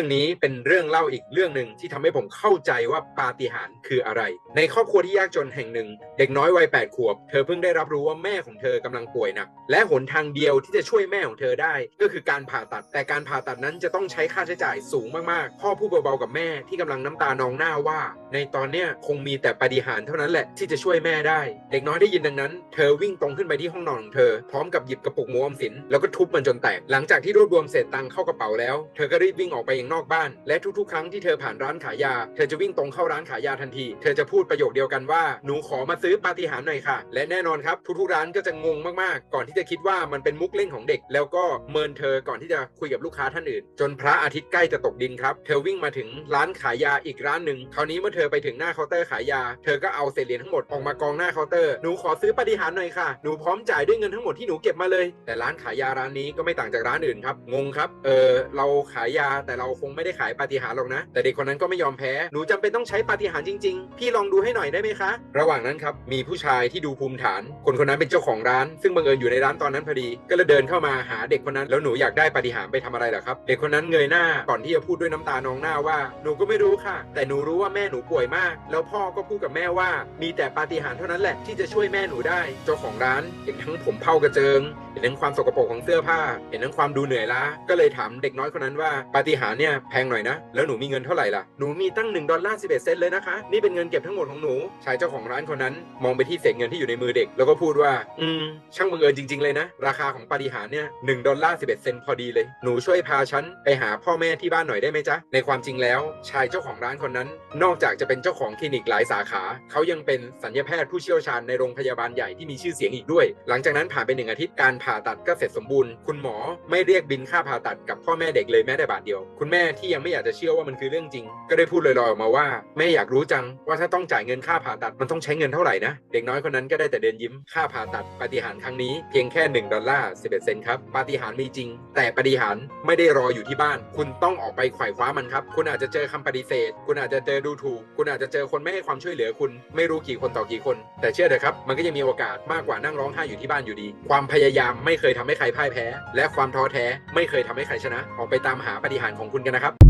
รื่องนี้เป็นเรื่องเล่าอีกเรื่องหนึ่งที่ทำให้ผมเข้าใจว่าปาฏิหาริย์คืออะไร ในครอบครัวที่ยากจนแห่งหนึ่ง เด็กน้อยวัย8ขวบ เธอเพิ่งได้รับรู้ว่าแม่ของเธอกำลังป่วยหนัก และหนทางเดียวที่จะช่วยแม่ของเธอได้ ก็คือการผ่าตัด แต่การผ่าตัดนั้นจะต้องใช้ค่าใช้จ่ายสูงมากๆ พ่อพูดเบาๆกับแม่ที่กำลังน้ำตานองหน้าว่า ในตอนเนี้ยคงมีแต่ปาฏิหาริย์เท่านั้นแหละที่จะช่วยแม่ได้ เด็กน้อยได้ยินดังนั้น เธอวิ่งตรงขึ้นไปที่ห้องนอนของเธอพร้อมกับหยิบกระปุกหมูออมสินแล้วก็ทุบมันจนแตก หลังจากที่รวบรวมเศษตังค์เข้ากระเป๋าแล้ว เธอก็รีบวิ่งออกไปยังนอกบ้าน และทุกๆ ครั้งที่เธอผ่านร้านขายยา เธอจะวิ่งตรงเข้าร้านขายยาทันที เธอจะพูดประโยคเดียวกันว่า หนูขอมาซื้อปาฏิหาริย์หน่อยค่ะ และแน่นอนครับ ทุกๆ ร้านก็จะงงมากๆ ก่อนที่จะคิดว่ามันเป็นมุกเล่นของเด็ก แล้วก็เมินเธอก่อนที่จะคุยกับลูกค้าท่านอื่น จนพระอาทิตย์ใกล้จะตกดินครับ เธอวิ่งมาถึงร้านขายยาอีกร้านหนึ่ง คราวนี้เมื่อเธอไปถึงหน้าเคาน์เตอร์ขายยา เธอก็เอาเศษเหรียญทั้งหมดออกมากองหน้าเคาน์เตอร์ หนูขอซื้อปาฏิหาริย์หน่อยค่ะ หนูพร้อมจ่ายด้วยเงินทั้งหมดที่หนูเก็บมาเลย แต่ร้านขายยาร้านนี้ก็ไม่ต่างจากร้านอื่นครับ งงครับ เออเราขายยาแต่เราคงไม่ได้ขายปาฏิหาริย์หรอกนะ แต่เด็กคนนั้นก็ไม่ยอมแพ้ หนูจำเป็นต้องใช้ปาฏิหาริย์จริง ๆ พี่ลองดูให้หน่อยได้ไหมคะ ระหว่างนั้นครับ มีผู้ชายที่ดูภูมิฐาน คนคนนั้นเป็นเจ้าของร้าน ซึ่งบังเอิญอยู่ในร้านตอนนั้นพอดี ก็เลยเดินเข้ามาหาเด็กคนนั้น แล้วหนูอยากได้ปาฏิหาริย์ไปทำอะไรเหรอครับ เด็กคนนั้นเงยหน้า ก่อนที่จะพูดด้วยน้ำตานองหน้าว่า หนูก็ไม่รู้ค่ะ แต่หนูรู้ว่าแม่หนูป่วยมาก แล้วพ่อก็พูดกับแม่ว่า มีแต่ปาฏิหาริย์เท่านั้นแหละที่จะช่วยแม่หนูได้ เจ้าของร้านเห็นทั้งผมเผากระเจิง เห็นทั้งความสกปรกของเสื้อผ้า เห็นทั้งความดูเหนื่อยล้า ก็เลยถามเด็กน้อยคนนั้นว่าปาฏิหาริยเนี่ยแพงหน่อยนะ แล้วหนูมีเงินเท่าไหร่ล่ะ หนูมีตั้ง1ดอลลาร์11เซนต์เลยนะคะ นี่เป็นเงินเก็บทั้งหมดของหนู ชายเจ้าของร้านคนนั้น มองไปที่เศษเงินที่อยู่ในมือเด็ก แล้วก็พูดว่า อืม ช่างบังเอิญจริง ๆ เลยนะ ราคาของปาฏิหาริย์เนี่ย1ดอลลาร์11เซนต์พอดีเลย หนูช่วยพาฉันไปหาพ่อแม่ที่บ้านหน่อยได้ไหมจ๊ะ ในความจริงแล้ว ชายเจ้าของร้านคนนั้น นอกจากจะเป็นเจ้าของคลินิกหลายสาขา เขายังเป็นสัญญาแพทย์ผู้เชี่ยวชาญในโรงพยาบาลใหญ่ที่มีชื่อเสียงอีกด้วย หลังจากนั้นผ่านไปหนึ่งอาทิตย์การผ่าตัดก็เสร็จสมบูรณ์ คุณหมอไม่เรียกบินค่าผ่าตัดกับพ่อแม่เด็กเลยแม้แต่บาทเดียวคุณแม่ที่ยังไม่อยากจะเชื่อว่ามันคือเรื่องจริง ก็ได้พูดลอยๆออกมาว่าแม่อยากรู้จังว่าถ้าต้องจ่ายเงินค่าผ่าตัดมันต้องใช้เงินเท่าไหร่นะ เด็กน้อยคนนั้นก็ได้แต่เดินยิ้มค่าผ่าตัดปฏิหารครั้งนี้เพียงแค่ 1 ดอลลาร์11 เซนต์ครับปฏิหารมีจริง แต่ปฏิหารไม่ได้รออยู่ที่บ้าน คุณต้องออกไปไขว่คว้ามันครับ คุณอาจจะเจอคำปฏิเสธ คุณอาจจะเจอดูถูก คุณอาจจะเจอคนไม่ให้ความช่วยเหลือคุณ ไม่รู้กี่คนต่อกี่คน แต่เชื่อเถอะครับ มันก็ยังมีโอกาสมากกว่านั่งร้องไห้อยู่ที่บ้านอยู่ดี ความพยายามไม่เคยทำให้ใครพ่ายแพ้ และความท้อแท้ไม่เคยทำให้ใครชนะ ออกไปตามหาปฏิหารของคุณกันนะครับ